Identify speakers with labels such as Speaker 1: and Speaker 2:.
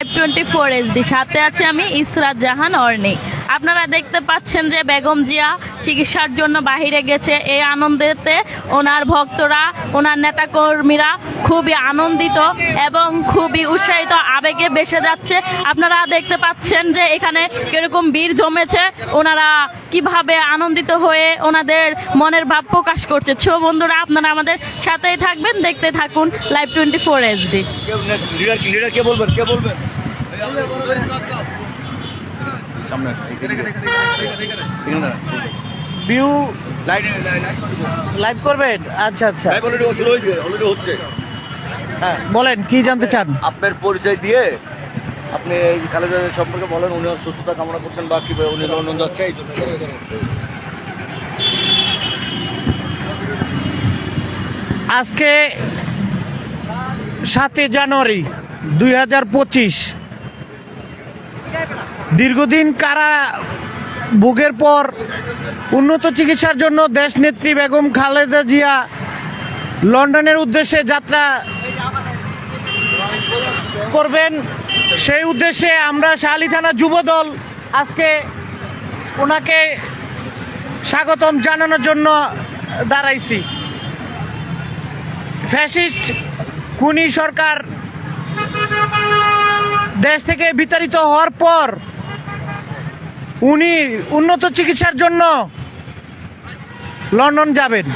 Speaker 1: Twenty four HD সাথে আছে আমি ইসরাত জাহান অর্নি আপনারা দেখতে পাচ্ছেন যে বেগম জিয়া চিকিৎসার জন্য বাহিরে গেছে। এই আনন্দেতে ওনার ভক্তরা, ওনার নেতাকর্মীরা খুবই আনন্দিত এবং খুবই উৎসাহিত, আবেগে বেসে যাচ্ছে। আপনারা দেখতে পাচ্ছেন যে এখানে কীরকম বীর জমেছে। ওনারা কীভাবে আনন্দিত হয়ে ওনাদের মনের ভাব প্রকাশ করছে। ছো বন্ধুরা, আপনারা আমাদের সাথেই থাকবেন, দেখতে থাকুন লাইভ টোয়েন্টি ফোর
Speaker 2: লিডার কে বলবেন? কে বলবেন? সামনে
Speaker 3: ভিউ
Speaker 2: লাইট
Speaker 3: লাইভ করবেন? আচ্ছা আচ্ছা।
Speaker 2: শুরু হয়েছে অলরেডি হচ্ছে। হ্যাঁ।
Speaker 3: বলেন কি জানতে চান?
Speaker 2: আপনার পরিচয় দিয়ে আপনি এই খালেদা সম্পর্কে বলেন উনি সুস্থতা কামনা করছেন বা কীভাবে উনি লন্ডন যাচ্ছে এই জন্য।
Speaker 3: আজকে সাতই জানুয়ারি দুই হাজার পঁচিশ। দীর্ঘদিন কারা ভোগের পর উন্নত চিকিৎসার জন্য দেশনেত্রী বেগম খালেদা জিয়া লন্ডনের উদ্দেশ্যে যাত্রা করবেন। সেই উদ্দেশ্যে আমরা শাহালি থানা যুবদল আজকে ওনাকে স্বাগতম জানানোর জন্য দাঁড়াইছি। ফ্যাসিস্ট খুনি সরকার দেশ থেকে বিতাড়িত হওয়ার পর উনি উন্নত চিকিৎসার জন্য লন্ডন যাবেন।